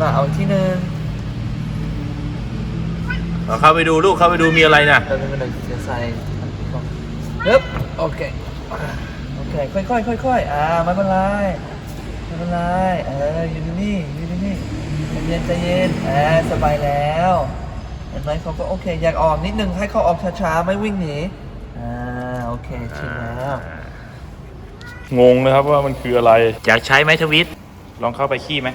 มาเอาที่หนึ่งเอาเข้าไปดูลูกเข้าไปดูมีอะไรนะ เราเป็นอะไรเสียใส่ปึ๊บโอเค โอเค ค่อยๆค่อยๆอ่าไม่เป็นไรไม่เป็นไรเอออยู่ที่นี่อยู่นี่ใจเย็นใจเย็นอ่าสบายแล้วเห็นไหมเขาก็โอเค อยากออกนิดนึงให้เขาออกช้าๆ ไม่วิ่งหนีอ่าโอเคชินแล้วงงนะครับว่ามันคืออะไร อยากใช้ไหมทวิตลองเข้าไปขี้ไหม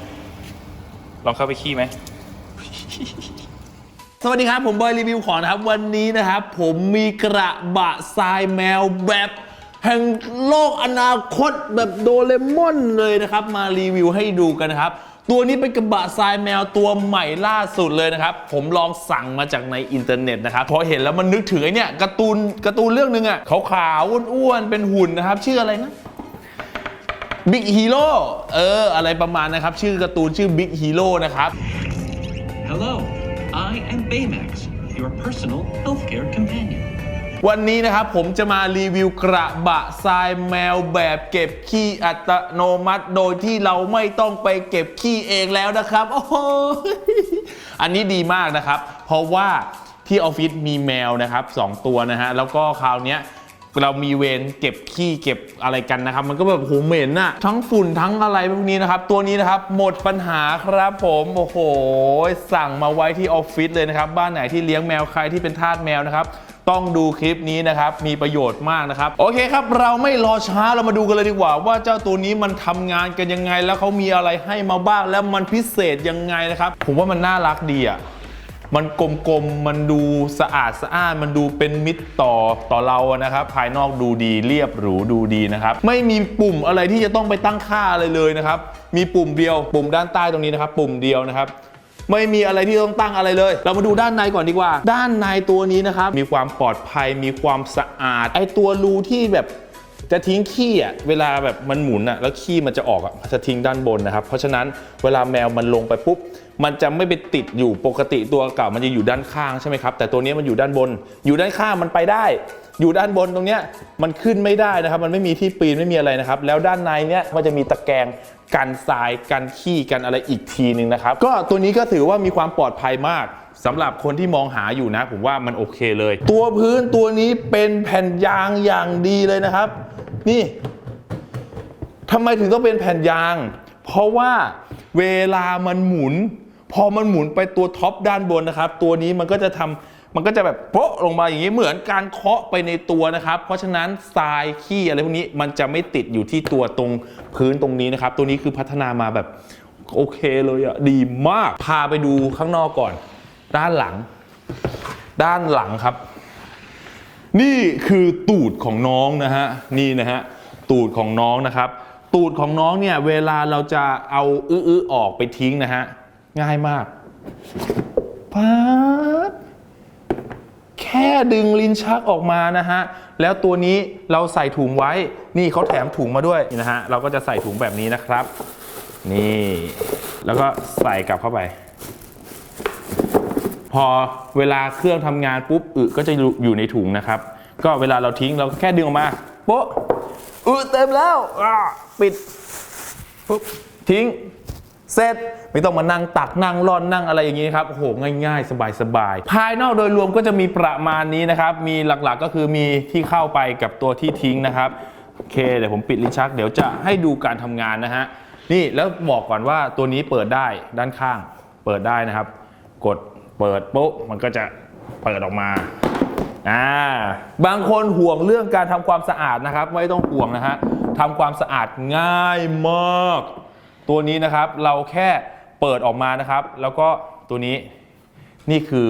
ลองเข้าไปขี้ไหม สวัสดีครับ ผมบอยรีวิวของนะครับ วันนี้นะครับ ผมมีกระบะทรายแมวแบบแห่งโลกอนาคตแบบโดเรมอนเลยนะครับ มารีวิวให้ดูกันนะครับ ตัวนี้เป็นกระบะทรายแมวตัวใหม่ล่าสุดเลยนะครับ ผมลองสั่งมาจากในอินเทอร์เน็ตนะครับพอเห็นแล้วมันนึกถึงไอ้เนี่ยการ์ตูนการ์ตูนเรื่องหนึงอะขาวๆอ้วนๆเป็นหุ่นนะครับ ชื่ออะไรนะ บิ๊กฮีโร่เออ อะไรประมาณนะครับ ชื่อการ์ตูนชื่อบิ๊กฮีโร่นะครับ Hello, I am Baymax, your personal healthcare companion. วันนี้นะครับผมจะมารีวิวกระบะทรายแมวแบบเก็บขี้อัตโนมัติ โดยที่เราไม่ต้องไปเก็บขี้เองแล้วนะครับ โอ้โหอันนี้ดีมากนะครับ เพราะว่าที่ออฟฟิศมีแมวนะครับสองตัวนะฮะ แล้วก็คราวเนี้ย เรามีเวรเก็บขี้เก็บอะไรกันนะครับ มันก็แบบโหเหม็นอะทั้งฝุ่นทั้งอะไรพวกนี้นะครับ ตัวนี้นะครับหมดปัญหาครับผมโอ้โห สั่งมาไว้ที่ออฟฟิศเลยนะครับ บ้านไหนที่เลี้ยงแมวใครที่เป็นทาสแมวนะครับต้องดูคลิปนี้นะครับ มีประโยชน์มากนะครับ โอเคครับ เราไม่รอช้าเรามาดูกันเลยดีกว่า ว่าเจ้าตัวนี้มันทำงานกันยังไง แล้วเขามีอะไรให้มาบ้างแล้วมันพิเศษยังไงนะครับ ผมว่ามันน่ารักดีอะ มันกลมๆ มันดูสะอาดสะอ้าน มันดูเป็นมิตรต่อต่อเราอะนะครับ ภายนอกดูดีเรียบหรูดูดีนะครับ ไม่มีปุ่มอะไรที่จะต้องไปตั้งค่าอะไรเลยนะครับ มีปุ่มเดียวปุ่มด้านใต้ตรงนี้นะครับ ปุ่มเดียวนะครับไม่มีอะไรที่ต้องตั้งอะไรเลย เรามาดูด้านในก่อนดีกว่า ด้านในตัวนี้นะครับ มีความปลอดภัย มีความสะอาด ไอตัวรูที่แบบ จะทิ้งขี้อะเวลาแบบมันหมุนอะแล้วขี้มันจะออกอะมันจะทิ้งด้านบนนะครับ เพราะฉะนั้นเวลาแมวมันลงไปปุ๊บมันจะไม่ไปติดอยู่ปกติตัวเก่ามันจะอยู่ด้านข้างใช่ไหมครับแต่ตัวนี้มันอยู่ด้านบน อยู่ด้านข้างมันไปได้ อยู่ด้านบนตรงเนี้ยมันขึ้นไม่ได้นะครับ มันไม่มีที่ปีนไม่มีอะไรนะครับ แล้วด้านในเนี้ยมันจะมีตะแกรงกันทรายกันขี้กันอะไรอีกทีหนึ่งนะครับ ก็ตัวนี้ก็ถือว่ามีความปลอดภัยมากสำหรับคนที่มองหาอยู่นะ ผมว่ามันโอเคเลย ตัวพื้นตัวนี้เป็นแผ่นยางอย่างดีเลยนะครับ นี่ทำไมถึงต้องเป็นแผ่นยาง เพราะว่าเวลามันหมุน พอมันหมุนไปตัวท็อปด้านบนนะครับ ตัวนี้มันก็จะทำมันก็จะแบบโป๊ะลงมาอย่างนี้เหมือนการเคาะไปในตัวนะครับ เพราะฉะนั้นทรายขี้อะไรพวกนี้มันจะไม่ติดอยู่ที่ตัวตรงพื้นตรงนี้นะครับ ตัวนี้คือพัฒนามาแบบโอเคเลยอะดีมาก พาไปดูข้างนอกก่อน ด้านหลัง ด้านหลังครับ นี่คือตูดของน้องนะฮะนี่นะฮะตูดของน้องนะครับ ตูดของน้องเนี่ยเวลาเราจะเอาอื้อๆออกไปทิ้งนะฮะง่ายมากป๊าดแค่ดึงลิ้นชักออกมานะฮะแล้วตัวนี้เราใส่ถุงไว้ นี่เขาแถมถุงมาด้วยนี่นะฮะเราก็จะใส่ถุงแบบนี้นะครับ นี่ แล้วก็ใส่กลับเข้าไป พอเวลาเครื่องทำงานปุ๊บอึก็จะอยู่ในถุงนะครับ ก็เวลาเราทิ้งเราก็แค่ดึงออกมาโป๊ะอึเต็มแล้วปิดปุ๊บทิ้งเสร็จไม่ต้องมานั่งตักนั่งร่อนนั่งอะไรอย่างนี้ครับโอ้โหง่าย ๆ สบายๆภายนอกโดยรวมก็จะมีประมาณนี้นะครับ มีหลักๆก็คือมีที่เข้าไปกับตัวที่ทิ้งนะครับโอเคเดี๋ยวผมปิดลิ้นชัก เดี๋ยวจะให้ดูการทำงานนะฮะนี่แล้วบอกก่อนว่าตัวนี้เปิดได้ด้านข้าง เปิดได้นะครับ กด เปิดปุ๊บมันก็จะเปิดออกมาอ่าบางคนห่วงเรื่องการทำความสะอาดนะครับ ไม่ต้องห่วงนะฮะทำความสะอาดง่ายมาก ตัวนี้นะครับเราแค่เปิดออกมานะครับ แล้วก็ตัวนี้นี่คือ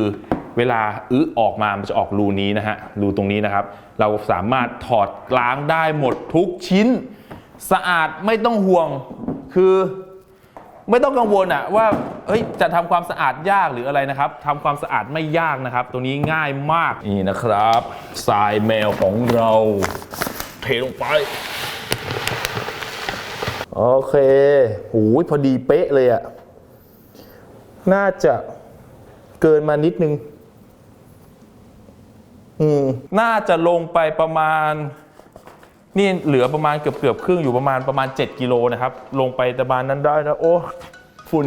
เวลาอื้อออกมา มันจะออกรูนี้นะฮะ รูตรงนี้นะครับ เราสามารถถอดล้างได้หมดทุกชิ้น สะอาดไม่ต้องห่วง คือ ไม่ต้องกังวลอะว่าเฮ้ยจะทำความสะอาดยากหรืออะไรนะครับทำความสะอาดไม่ยากนะครับ ตัวนี้ง่ายมากนี่นะครับทรายแมวของเรา เทลงไป โอเคหูยพอดีเป๊ะเลยอะน่าจะเกินมานิดนึง อืม น่าจะลงไปประมาณ นี่เหลือประมาณเกือบเกือบครึ่งอยู่ประมาณประมาณ 7 กิโลนะครับ ลงไปประมาณนั้นได้นะโอ้ฝุ่น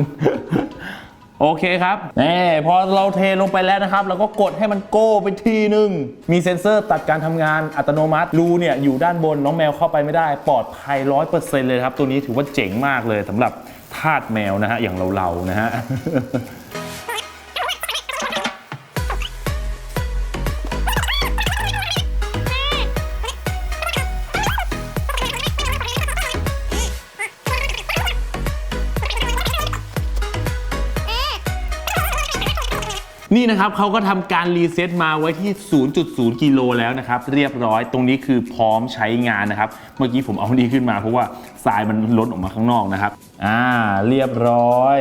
โอเคครับแน่พอเราเทลงไปแล้วนะครับ เราก็กดให้มันโก้ไปทีหนึ่ง มีเซ็นเซอร์ตัดการทำงานอัตโนมัติ รูเนี่ยอยู่ด้านบน น้องแมวเข้าไปไม่ได้ ปลอดภัย100%เลยครับ ตัวนี้ถือว่าเจ๋งมากเลยสำหรับทาสแมวนะฮะ อย่างเราๆนะฮะ นี่นะครับเขาก็ทำการรีเซ็ตมาไว้ที่ 0.0 กิโลแล้วนะครับ เรียบร้อยตรงนี้คือพร้อมใช้งานนะครับ เมื่อกี้ผมเอานี้ขึ้นมาเพราะว่าทรายมันล้นออกมาข้างนอกนะครับ อ่า เรียบร้อย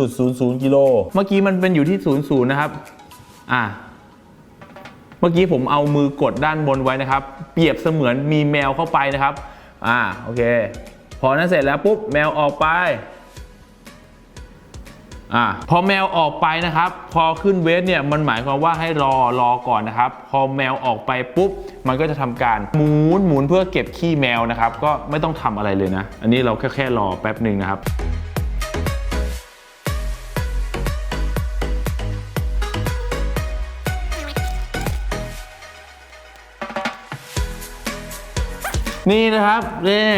0.00 กิโล เมื่อกี้มันเป็นอยู่ที่ 00 นะครับ อ่าเมื่อกี้ผมเอามือกดด้านบนไว้นะครับ เปรียบเสมือนมีแมวเข้าไปนะครับ อ่า โอเค พอนั้นเสร็จแล้วปุ๊บแมวออกไป อ่าพอแมวออกไปนะครับ พอขึ้นเวทเนี่ยมันหมายความว่าให้รอรอก่อนนะครับ พอแมวออกไปปุ๊บ มันก็จะทำการหมุนหมุนเพื่อเก็บขี้แมวนะครับ ก็ไม่ต้องทำอะไรเลยนะ อันนี้เราแค่แค่รอแป๊บหนึ่งนะครับนี่นะครับนี่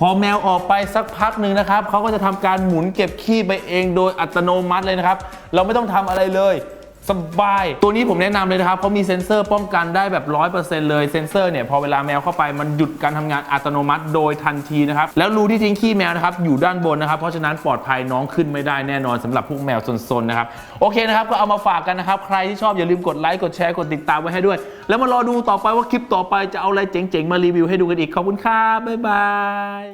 พอแมวออกไปสักพักหนึ่งนะครับเขาก็จะทำการหมุนเก็บขี้ไปเองโดยอัตโนมัติเลยนะครับ เราไม่ต้องทำอะไรเลย สบาย ตัวนี้ผมแนะนำเลยนะครับเขามีเซ็นเซอร์ป้องกันได้แบบ100%เลยเซ็นเซอร์เนี่ยพอเวลาแมวเข้าไปมันหยุดการทำงานอัตโนมัติโดยทันทีนะครับแล้วรูที่ทิ้งขี้แมวนะครับอยู่ด้านบนนะครับเพราะฉะนั้นปลอดภัยน้องขึ้นไม่ได้แน่นอนสำหรับพวกแมวซนๆนะครับโอเคนะครับก็เอามาฝากกันนะครับใครที่ชอบอย่าลืมกดไลค์กดแชร์กดติดตามไว้ให้ด้วย แล้วมารอดูต่อไปว่าคลิปต่อไปจะเอาอะไรเจ๋งๆมารีวิวให้ดูกันอีกขอบคุณครับบ๊ายบาย